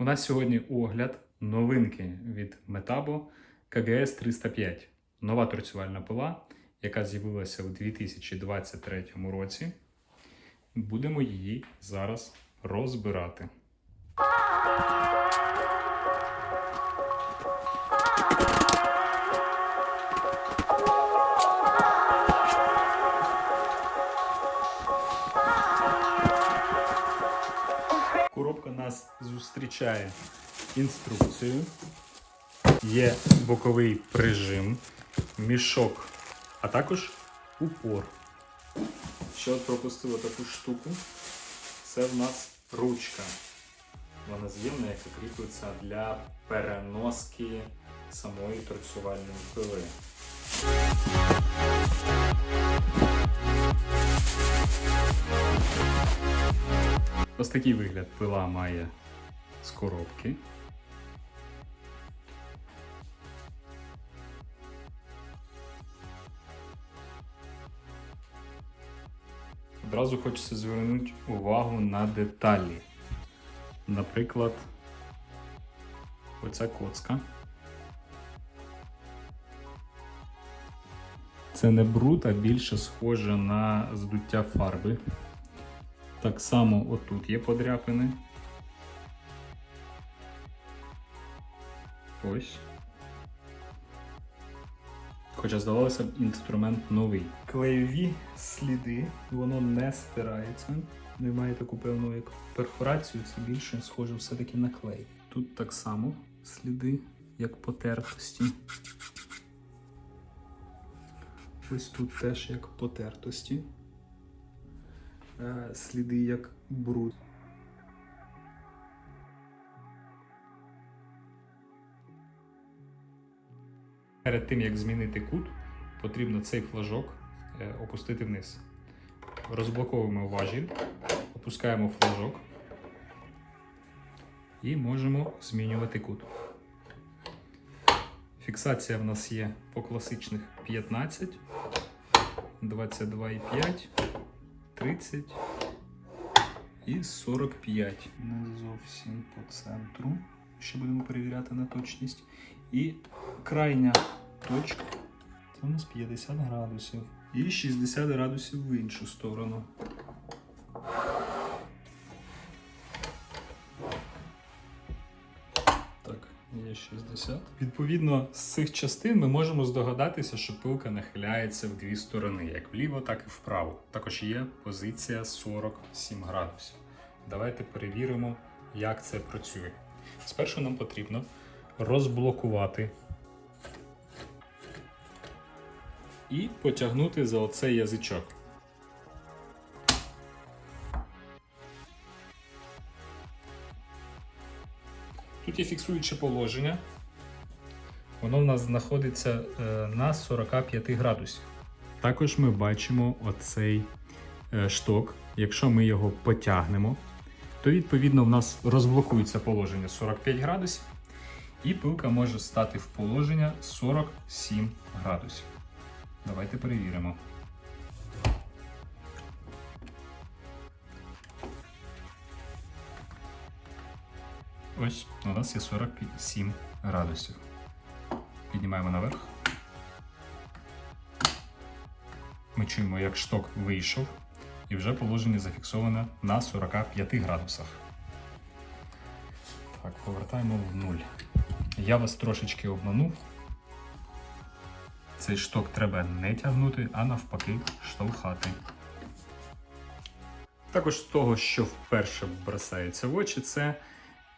У нас сьогодні огляд новинки від Metabo КГС 305. Нова торцювальна пила, яка з'явилася у 2023 році. Будемо її зараз розбирати. Коробка нас зустрічає інструкцією. Є боковий прижим, мішок, а також упор. Ще от пропустила таку штуку. Це в нас ручка. Вона з'ємна, яка кріпиться для переноски самої торцювальної пили. Ось такий вигляд пила має з коробки. Одразу хочеться звернути увагу на деталі. Наприклад, оця коцка. Це не бруд, а більше схоже на здуття фарби. Так само отут є подряпини. Ось. Хоча здавалося б, інструмент новий. Клеєві сліди, воно не стирається. Немає таку певну як перфорацію, це більше схоже все-таки на клей. Тут так само сліди, як потертості. Ось тут теж як потертості. Е, Сліди як бруд. Перед тим як змінити кут, потрібно цей флажок е, опустити вниз. Розблоковуємо важіль, опускаємо флажок і можемо змінювати кут. Фіксація в нас є по класичних 15, 22,5, 30 і 45. Не зовсім по центру. Ще будемо перевіряти на точність. І крайня точка це у нас 50 градусів. І 60 градусів в іншу сторону. 180. Відповідно, з цих частин ми можемо здогадатися, що пилка нахиляється в дві сторони, як вліво, так і вправо. Також є позиція 47 градусів. Давайте перевіримо, як це працює. Спершу нам потрібно розблокувати і потягнути за оцей язичок. Тут є фіксуюче положення, Воно в нас знаходиться е, на 45 градусів. Також ми бачимо оцей е, шток. Якщо ми його потягнемо, то відповідно в нас розблокується положення 45 градусів, і пилка може стати в положення 47 градусів. Давайте перевіримо. Ось у нас є 47 градусів. Піднімаємо наверх. Ми чуємо, як шток вийшов, і вже положення зафіксоване на 45 градусах. Так, повертаємо в нуль. Я вас трошечки обманув. Цей шток треба не тягнути, а навпаки штовхати. Також з того, що вперше бросається в очі, це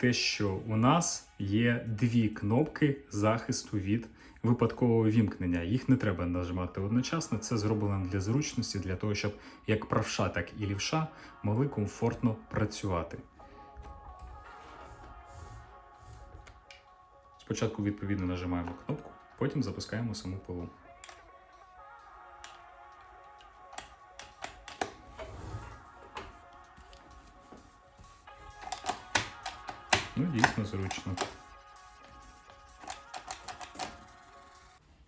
те, що у нас є дві кнопки захисту від випадкового вімкнення. Їх не треба нажимати одночасно. Це зроблено для зручності, для того, щоб як правша, так і лівша могли комфортно працювати. Спочатку відповідно нажимаємо кнопку, потім запускаємо саму пилу. Ну, дійсно зручно.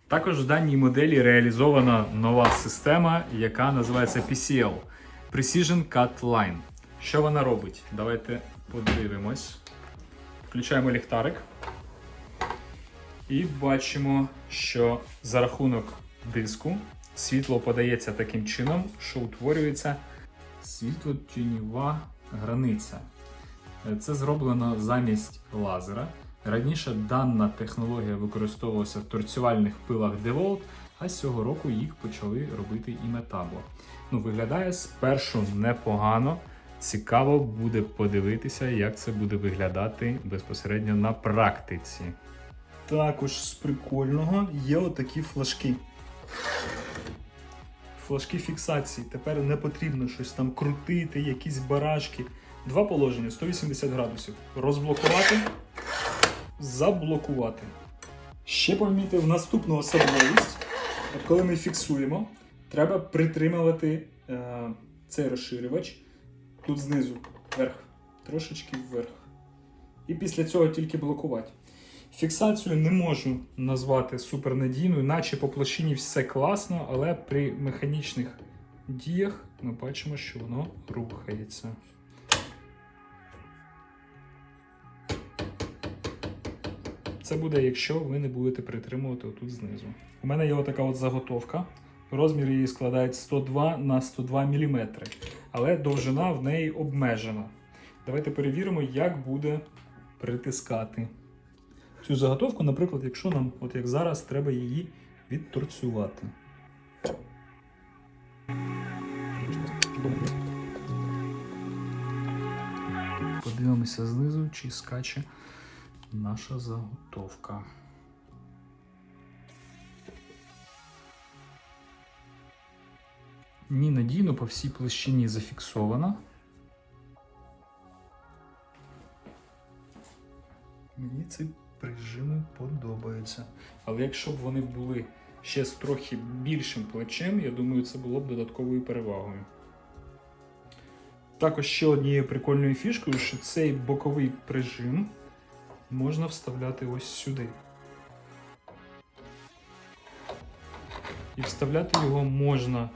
Також в даній моделі реалізована нова система, яка називається PCL Precision Cut Line. Що вона робить? Давайте подивимось. Включаємо ліхтарик. І бачимо, що за рахунок диску світло подається таким чином, що утворюється світлотіньова границя. Це зроблено замість лазера. Раніше дана технологія використовувалася в торцювальних пилах DeWalt, а з цього року їх почали робити і Metabo. Ну, виглядає спершу непогано. Цікаво буде подивитися, як це буде виглядати безпосередньо на практиці. Також з прикольного є отакі флажки. Флажки фіксації. Тепер не потрібно щось там крутити, якісь барашки. Два положення 180 градусів. Розблокувати, заблокувати. Ще помітив наступну особливість. Коли ми фіксуємо, треба притримувати е, цей розширювач тут знизу, вверх, трошечки вверх. І після цього тільки блокувати. Фіксацію не можу назвати супернадійною, наче по площині все класно, але при механічних діях ми бачимо, що воно рухається. Це буде, якщо ви не будете притримувати отут знизу. У мене є отака от заготовка. Розмір її складає 102 на 102 мм, але довжина в неї обмежена. Давайте перевіримо, як буде притискати цю заготовку, наприклад, якщо нам, от як зараз, треба її відторцювати. Подивимося знизу, чи скаче наша заготовка. Ні, надійно по всій площині зафіксована. Мені ці прижими подобаються. Але якщо б вони були ще з трохи більшим плечем, я думаю, це було б додатковою перевагою. Також ще однією прикольною фішкою, що цей боковий прижим можна вставляти ось сюди. І вставляти його можна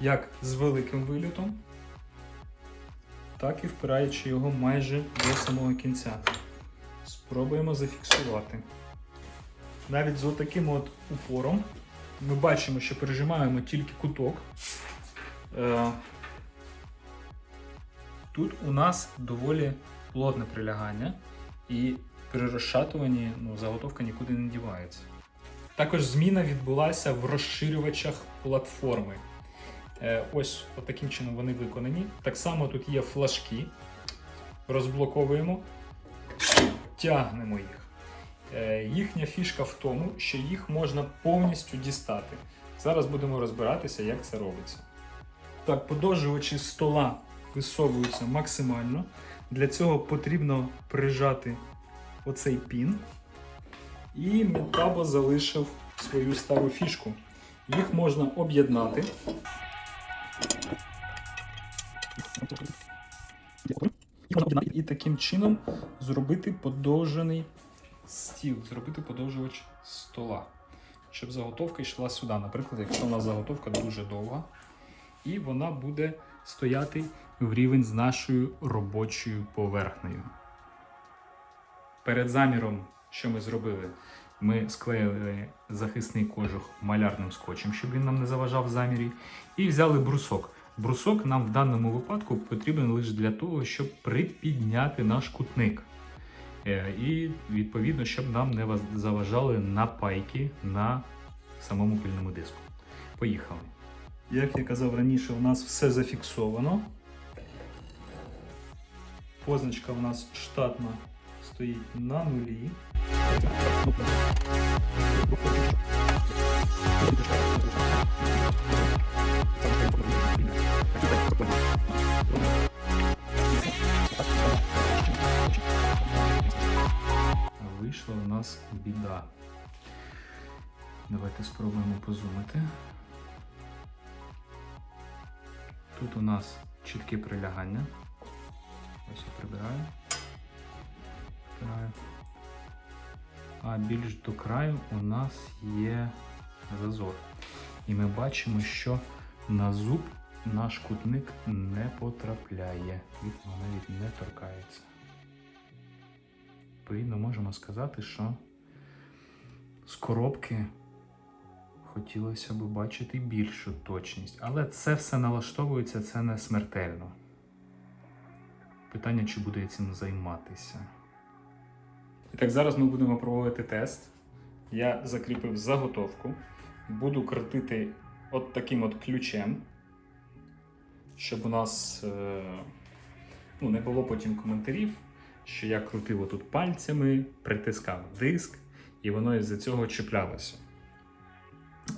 як з великим вилітом, так і впираючи його майже до самого кінця. Спробуємо зафіксувати. Навіть з отаким от упором ми бачимо, що пережимаємо тільки куток. Е, Тут у нас доволі плотне прилягання, і при розшатуванні ну, заготовка нікуди не дівається. Також зміна відбулася в розширювачах платформи. Е, Ось от таким чином вони виконані. Так само тут є флажки. Розблоковуємо, тягнемо їх. Е, Їхня фішка в тому, що їх можна повністю дістати. Зараз будемо розбиратися, як це робиться. Так, подовжувачі стола висовуються максимально. Для цього потрібно прижати оцей пін. І Метабо залишив свою стару фішку. Їх можна об'єднати. І таким чином зробити подовжений стіл, зробити подовжувач стола, щоб заготовка йшла сюди. Наприклад, якщо у нас заготовка дуже довга, і вона буде стояти в рівень з нашою робочою поверхнею. Перед заміром, що ми зробили, ми склеїли захисний кожух малярним скотчем, щоб він нам не заважав замірі, і взяли брусок. Брусок нам в даному випадку потрібен лише для того, щоб припідняти наш кутник. Е, І відповідно, щоб нам не заважали напайки на самому пильному диску. Поїхали. Як я казав раніше, у нас все зафіксовано. Позначка у нас штатна стоїть на нулі. Вийшла у нас біда. Давайте спробуємо позумити. Тут у нас чітке прилягання. Ось я прибираю. Прибираю. А більш до краю у нас є зазор. І ми бачимо, що на зуб наш кутник не потрапляє. Він навіть не торкається. Відповідно, можемо сказати, що з коробки хотілося б бачити більшу точність. Але це все налаштовується, це не смертельно. Питання, чи буде цим займатися. І так, зараз ми будемо проводити тест. Я закріпив заготовку. Буду крутити от таким от ключем, щоб у нас е, ну, не було потім коментарів, що я крутив отут пальцями, притискав диск, і воно із-за цього чіплялося.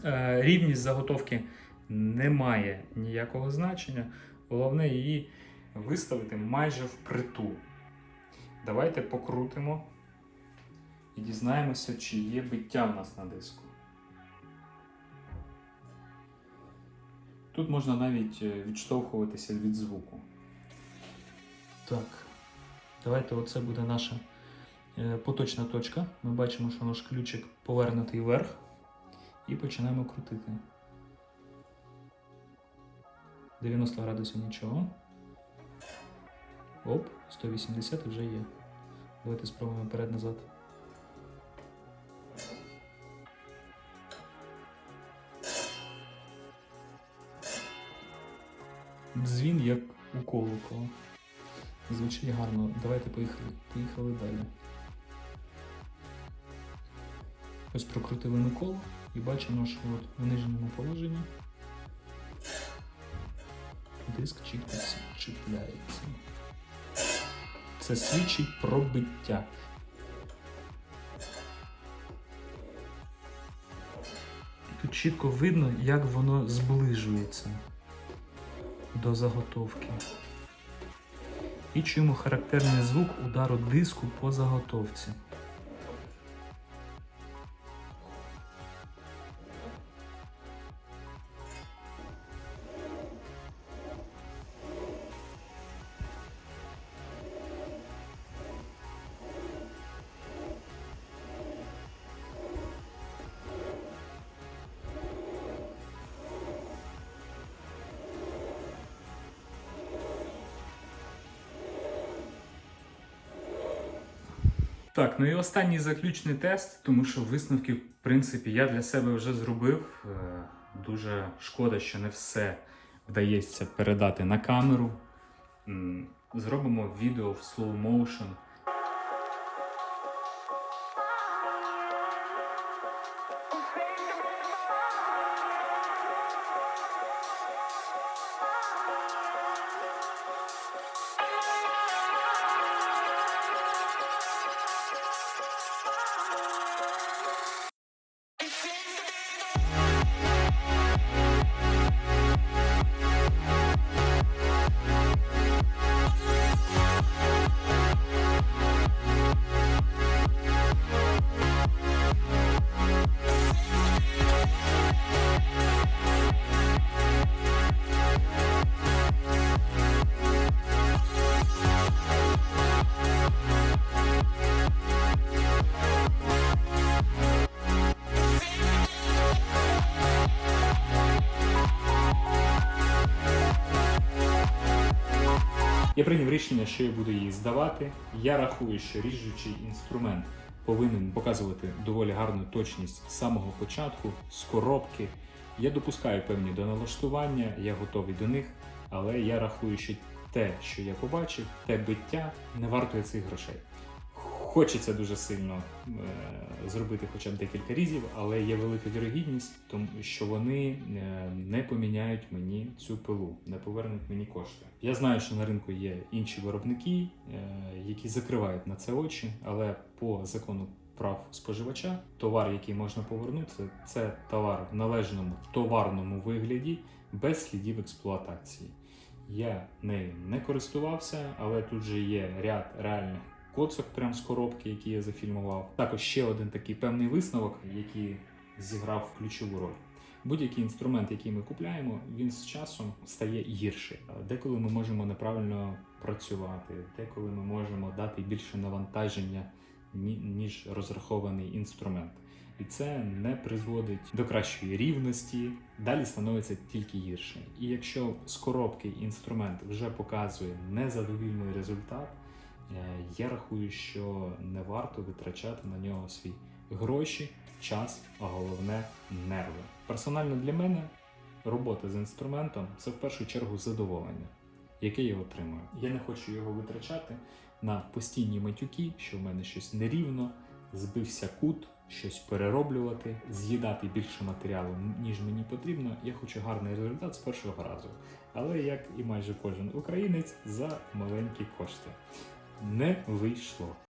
Е, рівність заготовки не має ніякого значення. Головне її виставити майже впритул. Давайте покрутимо і дізнаємося, чи є биття в нас на диску. Тут можна навіть е, відштовхуватися від звуку. Так, давайте оце буде наша е, поточна точка. Ми бачимо, що наш ключик повернутий вверх. І починаємо крутити. 90 градусів нічого. Оп, 180 вже є. Давайте спробуємо вперед-назад. Дзвін як у колокола. Звучить гарно. Давайте поїхали. Поїхали далі. Ось прокрутили ми коло і бачимо, що от в нижньому положенні диск чітко чіпляється. Це свідчить про биття. Тут чітко видно, як воно зближується до заготовки. І чуємо характерний звук удару диску по заготовці. Так, ну і останній заключний тест, тому що висновки, в принципі, я для себе вже зробив. Е, Дуже шкода, що не все вдається передати на камеру. Зробимо відео в slow motion. Я прийняв рішення, що я буду її здавати. Я рахую, що ріжучий інструмент повинен показувати доволі гарну точність з самого початку, з коробки. Я допускаю певні доналаштування, я готовий до них, але я рахую, що те, що я побачив, те биття не вартує цих грошей. Хочеться дуже сильно е, зробити хоча б декілька різів, але є велика вірогідність, тому що вони е, не поміняють мені цю пилу, не повернуть мені кошти. Я знаю, що на ринку є інші виробники, е, які закривають на це очі, але по закону прав споживача товар, який можна повернути, це товар в належному товарному вигляді без слідів експлуатації. Я нею не користувався, але тут же є ряд реальних коцок прямо з коробки, які я зафільмував. Також ще один такий певний висновок, який зіграв ключову роль. Будь-який інструмент, який ми купляємо, він з часом стає гірший. Деколи ми можемо неправильно працювати, деколи ми можемо дати більше навантаження, ніж розрахований інструмент. І це не призводить до кращої рівності, далі становиться тільки гірше. І якщо з коробки інструмент вже показує незадовільний результат, Я рахую, що не варто витрачати на нього свій гроші, час, а головне нерви. Персонально для мене робота з інструментом це в першу чергу задоволення, яке я отримую. Я не хочу його витрачати на постійні матюки, що в мене щось нерівно, збився кут, щось перероблювати, з'їдати більше матеріалу, ніж мені потрібно. Я хочу гарний результат з першого разу. Але як і майже кожен українець за маленькі кошти. Не вийшло.